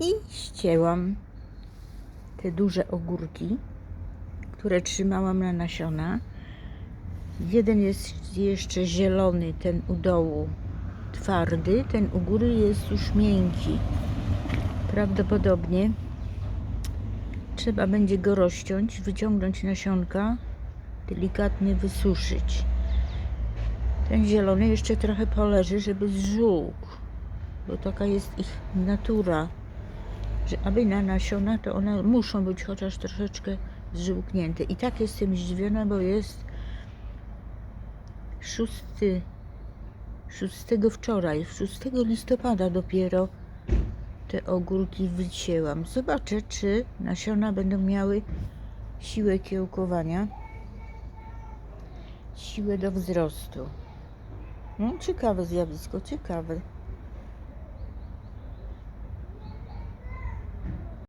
I ścięłam te duże ogórki, które trzymałam na nasiona. Jeden jest jeszcze zielony, ten u dołu twardy, ten u góry jest już miękki. Prawdopodobnie trzeba będzie go rozciąć, wyciągnąć nasionka, delikatnie wysuszyć. Ten zielony jeszcze trochę poleży, żeby zżółkł, bo taka jest ich natura, że aby na nasiona to one muszą być chociaż troszeczkę zżółknięte. I tak jestem zdziwiona, bo jest 6, 6 wczoraj, 6 listopada dopiero te ogórki wycięłam. Zobaczę, czy nasiona będą miały siłę kiełkowania, siłę do wzrostu. No, ciekawe zjawisko, ciekawe.